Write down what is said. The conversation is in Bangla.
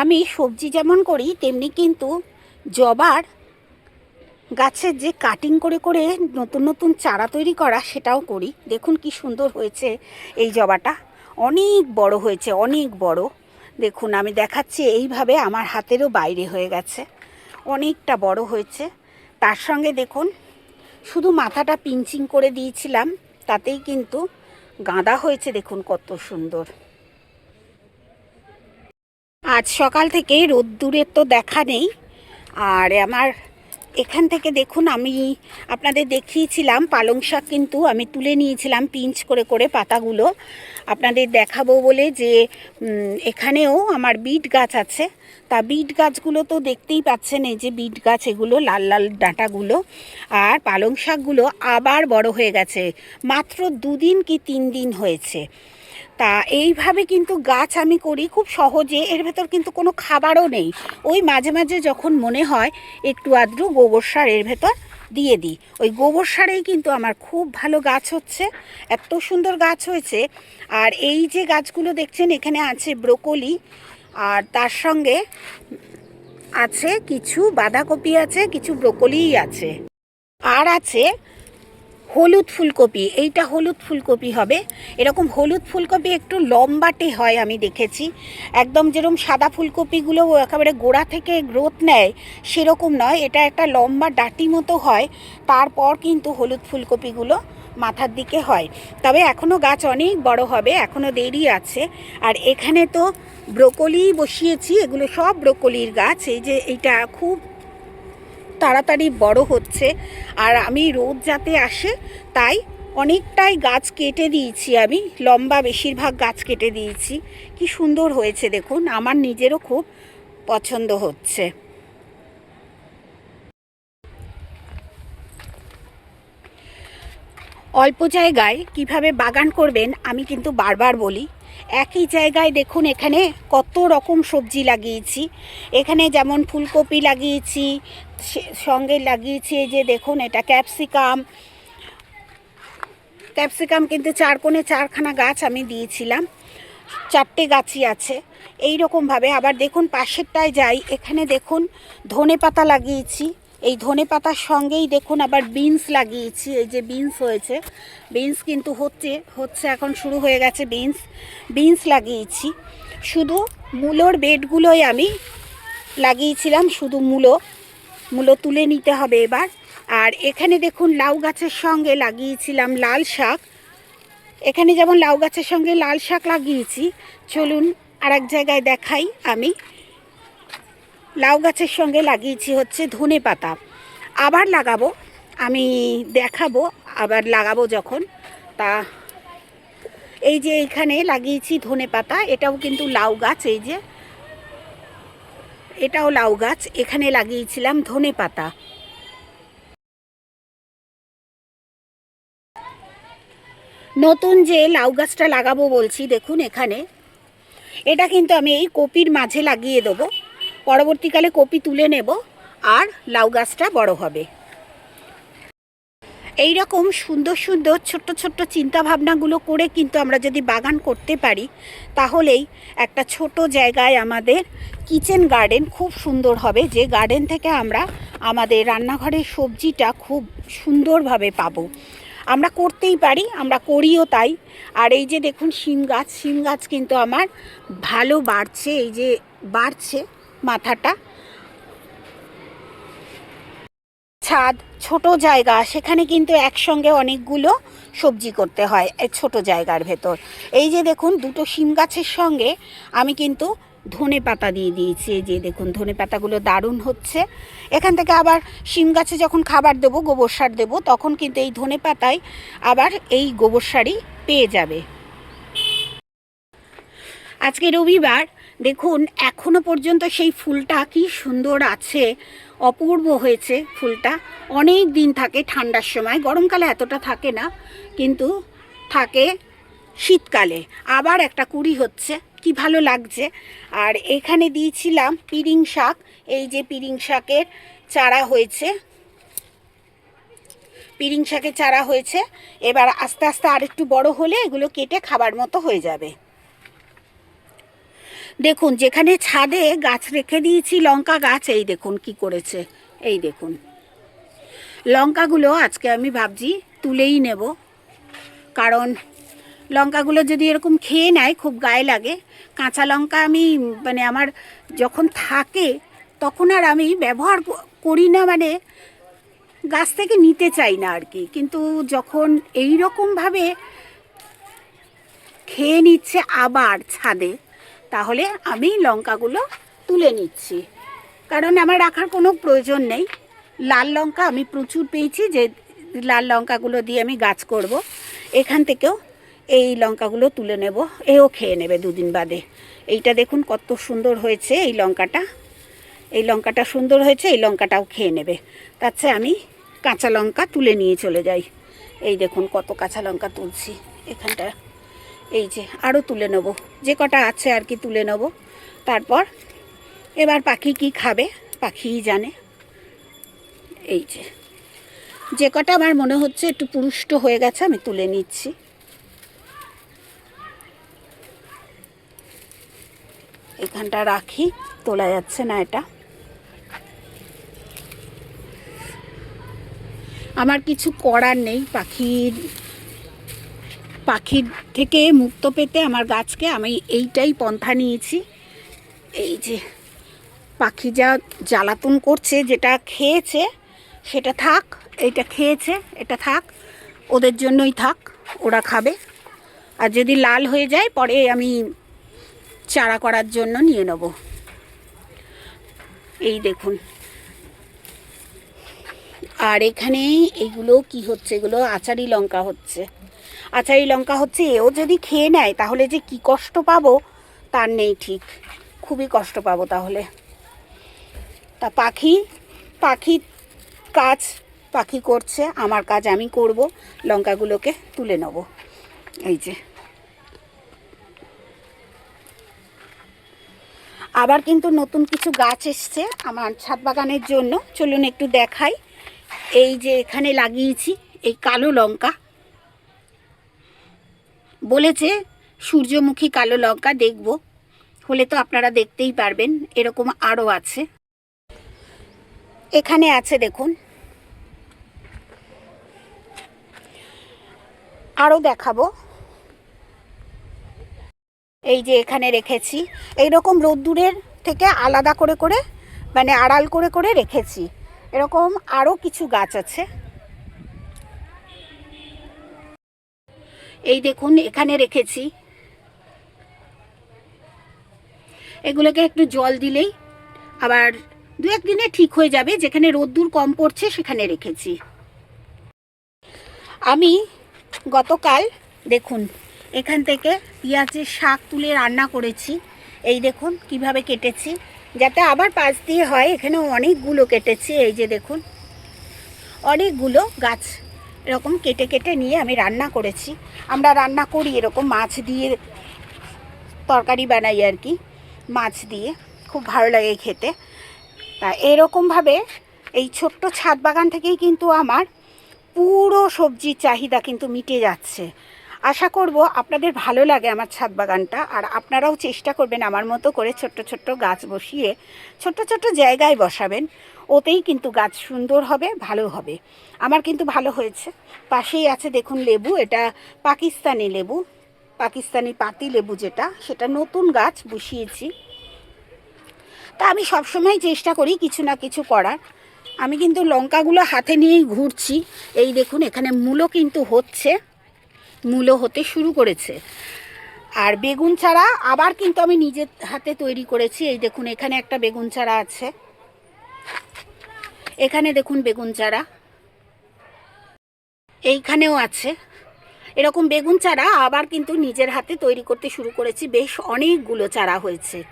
আমি সবজি যেমন করি, তেমনি কিন্তু জবার গাছের যে কাটিং করে করে নতুন নতুন চারা তৈরি করা সেটাও করি। দেখুন কি সুন্দর হয়েছে এই জবাটা। অনেক বড় হয়েছে, অনেক বড়। দেখুন, আমি দেখাচ্ছি, এইভাবে আমার হাতেরও বাইরে হয়ে গেছে। অনেকটা বড় হয়েছে। তার সঙ্গে দেখুন, শুধু মাথাটা পিঞ্চিং করে দিয়েছিলাম, তাতেই কিন্তু গাঁদা হয়েছে। দেখুন কত সুন্দর। আজ সকাল থেকে রোদ্দুরের তো দেখা নেই। আর আমার এখান থেকে দেখুন, আমি আপনাদের দেখিয়েছিলাম, পালং শাক কিন্তু আমি তুলে নিয়েছিলাম পিঞ্চ করে করে পাতাগুলো। আপনাদের দেখাবো বলে যে এখানেও আমার বিট গাছ আছে। তা বিট গাছগুলো তো দেখতেই পাচ্ছেন, এই যে বিট গাছ, এগুলো লাল লাল ডাঁটাগুলো। আর পালং শাকগুলো আবার বড় হয়ে গেছে, মাত্র দুদিন কি তিন দিন হয়েছে। তা এইভাবে কিন্তু গাছ আমি করি খুব সহজে, এর ভেতর কিন্তু কোনো খাবারও নেই। ওই মাঝে মাঝে যখন মনে হয় একটু আদ্রু গোবর সার এর ভেতর দিয়ে দিই। ওই গোবর সারেই কিন্তু আমার খুব ভালো গাছ হচ্ছে, এত সুন্দর গাছ হয়েছে। আর এই যে গাছগুলো দেখছেন, এখানে আছে ব্রোকলি আর তার সঙ্গে আছে কিছু বাঁধাকপি আছে, কিছু ব্রোকলিই আছে। আর আছে হলুদ ফুলকপি। এইটা হলুদ ফুলকপি হবে। এরকম হলুদ ফুলকপি একটু লম্বাটে হয় আমি দেখেছি। একদম যেরকম সাদা ফুলকপিগুলো একেবারে গোড়া থেকে গ্রোথ নেয়, সেরকম নয়। এটা একটা লম্বা ডাটি মতো হয়। তারপর কিন্তু হলুদ ফুলকপিগুলো মাথার দিকে হয়। তবে এখনও গাছ অনেক বড় হবে এখনও দেরি আছে। আর এখানে তো ব্রোকলি বসিয়েছি, এগুলো সব ব্রোকলির গাছ, এই যে এইটা খুব তাড়াতাড়ি বড় হচ্ছে। আর আমি রোদ যাতে আসে, তাই অনেকটাই গাছ কেটে দিয়েছি আমি, লম্বা বেশিরভাগ গাছ কেটে দিয়েছি। কি সুন্দর হয়েছে দেখুন, আমার নিজেরও খুব পছন্দ হচ্ছে। অল্প জায়গায় কীভাবে বাগান করবেন আমি কিন্তু বারবার বলি। একই জায়গায় দেখুন এখানে কত রকম সবজি লাগিয়েছি। এখানে যেমন ফুলকপি লাগিয়েছি সঙ্গে লাগিয়েছি যে দেখুন এটা ক্যাপসিকাম। ক্যাপসিকাম কিন্তু চার কোণে চারখানা গাছ আমি দিয়েছিলাম। চারটে গাছই আছে। এই রকমভাবে আবার দেখুন পাশেরটায় যাই, এখানে দেখুন ধনে পাতা লাগিয়েছি। এই ধনে পাতার সঙ্গেই দেখুন আবার বিনস লাগিয়েছি, এই যে বিনস হয়েছে। বিনস কিন্তু হচ্ছে হচ্ছে এখন শুরু হয়ে গেছে বিনস বিনস লাগিয়েছি। শুধু মূলোর বেডগুলোই আমি লাগিয়েছিলাম, শুধু মূলো। মূলো তুলে নিতে হবে এবার। আর এখানে দেখুন লাউ গাছের সঙ্গে লাগিয়েছিলাম লাল শাক। এখানে যেমন লাউ গাছের সঙ্গে লাল শাক লাগিয়েছি, চলুন আর এক জায়গায় দেখাই আমি। লাউ গাছের সঙ্গে লাগিয়েছি হচ্ছে ধনে পাতা। আবার লাগাবো, আমি দেখাবো, আবার লাগাবো যখন। তা এই যে এইখানে লাগিয়েছি ধনে পাতা, এটাও কিন্তু লাউ গাছ, এই যে এটাও লাউ গাছ, এখানে লাগিয়েছিলাম ধনে পাতা। নতুন যে লাউ গাছটা লাগাবো বলছি, দেখুন এখানে। এটা কিন্তু আমি এই কপির মাঝে লাগিয়ে দেবো। পরবর্তীকালে কপি তুলে নেব, আর লাউ গাছটা বড় হবে। এই রকম সুন্দর সুন্দর ছোট্ট ছোট্ট চিন্তা ভাবনাগুলো করে কিন্তু আমরা যদি বাগান করতে পারি, তাহলেই একটা ছোট জায়গায় আমাদের কিচেন গার্ডেন খুব সুন্দর হবে, যে গার্ডেন থেকে আমরা আমাদের রান্নাঘরের সবজিটা খুব সুন্দরভাবে পাবো। আমরা করতেই পারি, আমরা করিও তাই। আর এই যে দেখুন শিম গাছ শিম গাছ কিন্তু আমার ভালো বাড়ছে, এই যে বাড়ছে। মাথাটা। ছাদ, ছোট জায়গা, সেখানে কিন্তু একসঙ্গে অনেকগুলো সবজি করতে হয় ছোট জায়গার ভেতর। এই যে দেখুন, দুটো শিম গাছের সঙ্গে আমি কিন্তু ধনে পাতা দিয়ে দিয়েছি। যে দেখুন, ধনে পাতাগুলো দারুণ হচ্ছে। এখান থেকে আবার শিম গাছে যখন খাবার দেবো, গোবর সার দেবো, তখন কিন্তু এই ধনে পাতায় আবার এই গোবর সারই পেয়ে যাবে। আজকে রবিবার দেখুন, এখনও পর্যন্ত সেই ফুলটা কি সুন্দর আছে, অপূর্ব হয়েছে ফুলটা। অনেক দিন থাকে ঠান্ডার সময়, গরমকালে এতটা থাকে না, কিন্তু থাকে শীতকালে। আবার একটা কুড়ি হচ্ছে, কি ভালো লাগছে। আর এখানে দিয়েছিলাম পিরিং শাক, এই যে পিরিং শাকের চারা হয়েছে। পিরিং শাকের চারা হয়েছে, এবার আস্তে আস্তে আরেকটু বড় হলে এগুলো কেটে খাবার মতো হয়ে যাবে। দেখুন, যেখানে ছাদে গাছ রেখে দিয়েছি, লঙ্কা গাছ, এই দেখুন কি করেছে। এই দেখুন। লঙ্কাগুলো আজকে আমি ভাবছি তুলেই নেব। কারণ লঙ্কাগুলো যদি এরকম খেয়ে নেয়, খুব গায়ে লাগে। কাঁচা লঙ্কা আমি মানে আমার যখন থাকে, তখন আর আমি ব্যবহার করি না মানে গাছ থেকে নিতে চাই না আর কি। কিন্তু যখন এই রকমভাবে খেয়ে নিচ্ছে আবার ছাদে তাহলে আমি লঙ্কাগুলো তুলে নিচ্ছি। কারণ আমার রাখার কোনো প্রয়োজন নেই। লাল লঙ্কা আমি প্রচুর পেয়েছি যে লাল লঙ্কাগুলো দিয়ে আমি গাছ করব। এখান থেকেও এই লঙ্কাগুলো তুলে নেব। এও খেয়ে নেবে দুদিন বাদে। এইটা দেখুন কত সুন্দর হয়েছে এই লঙ্কাটা। এই লঙ্কাটা সুন্দর হয়েছে, এই লঙ্কাটাও খেয়ে নেবে। তার চেয়ে আমি কাঁচা লঙ্কা তুলে নিয়ে চলে যাই। এই দেখুন কত কাঁচা লঙ্কা তুলছি। এখানটা এই যে আরও তুলে নেব। যে কটা আছে আর কি তুলে নেব। তারপর এবার পাখি কি খাবে, পাখিই জানে। এই যে যে কটা আমার মনে হচ্ছে একটু পুরুষ্ট হয়ে গেছে, আমি তুলে নিচ্ছি। এখানটা রাখি, তোলা যাচ্ছে না এটা। আমার কিছু করার নেই, পাখির পাখির থেকে মুক্ত পেতে আমার গাছকে আমি এইটাই পন্থা নিয়েছি। এই যে পাখি যা জ্বালাতন করছে, যেটা খেয়েছে, সেটা থাক এইটা খেয়েছে, এটা থাক, ওদের জন্যই থাক, ওরা খাবে। আর যদি লাল হয়ে যায়, পরে আমি চারা করার জন্য নিয়ে নেব। এই দেখুন। আর এখানে এগুলো কি হচ্ছে? এগুলো আচারি লঙ্কা হচ্ছে। আচারি লঙ্কা হচ্ছে এও যদি খেয়ে নেয়, তাহলে যে কি কষ্ট পাবো, তার নেই ঠিক। খুবই কষ্ট পাবো তাহলে। তা পাখি পাখি কাজ, পাখি করছে, আমার কাজ আমি করব, লঙ্কাগুলোকে তুলে নেব। এই যে। আবার কিন্তু নতুন কিছু গাছ এসছে আমার ছাদ বাগানের জন্য, চলুন একটু দেখাই। এই যে এখানে লাগিয়েছি, এই কালো লঙ্কা। বলেছে, সূর্যমুখী কালো লঙ্কা দেখব। হলে তো আপনারা দেখতেই পারবেন, এরকম আরও আছে। এখানে আছে দেখুন। আরও দেখাবো। এই যে এখানে রেখেছি। এই রকম রোদ্দুরের থেকে আলাদা করে করে মানে আড়াল করে করে রেখেছি। এরকম আরও কিছু গাছ আছে। এই দেখুন, এখানে রেখেছি। এগুলোকে একটু জল দিলেই আবার দু একদিনে ঠিক হয়ে যাবে, যেখানে রোদ্দুর কম পড়ছে সেখানে রেখেছি। আমি গতকাল, দেখুন, এখান থেকে পেঁয়াজের শাক তুলে রান্না করেছি। এই দেখুন, কীভাবে কেটেছি। যাতে আবার পাশ দিয়ে হয় এখানে অনেকগুলো কেটেছি। এই যে দেখুন, অনেকগুলো গাছ এরকম কেটে কেটে নিয়ে আমি রান্না করেছি। আমরা রান্না করি এরকম মাছ দিয়ে তরকারি বানাই আর কি, মাছ দিয়ে। খুব ভালো লাগে খেতে। তা এরকমভাবে এই ছোট্ট ছাদ বাগান থেকেই কিন্তু আমার পুরো সবজির চাহিদা কিন্তু মিটে যাচ্ছে। আশা করব আপনাদের ভালো লাগে আমার ছাদ বাগানটা, আর আপনারাও চেষ্টা করবেন আমার মতো করে ছোট্ট ছোট্ট গাছ বসিয়ে ছোট্ট ছোট্ট জায়গায় বসাবেন। ওতেই কিন্তু গাছ সুন্দর হবে, ভালো হবে। আমার কিন্তু ভালো হয়েছে। পাশেই আছে দেখুন লেবু, এটা পাকিস্তানি লেবু, পাকিস্তানি পাতি লেবু যেটা, সেটা নতুন গাছ বসিয়েছি। তা আমি সবসময় চেষ্টা করি কিছু না কিছু করার। আমি কিন্তু লঙ্কাগুলো হাতে নিয়েই ঘুরছি। এই দেখুন এখানে মূলো কিন্তু হচ্ছে। মূলো হতে শুরু করেছে। আর বেগুন চারা আবার কিন্তু আমি নিজের হাতে তৈরি করেছি। এই দেখুন, এখানে একটা বেগুন চারা আছে। এখানে দেখুন বেগুন চারা এইখানেও আছে। এরকম বেগুন চারা আবার কিন্তু নিজের হাতে তৈরি করতে শুরু করেছি। বেশ অনেকগুলো চারা হয়েছে।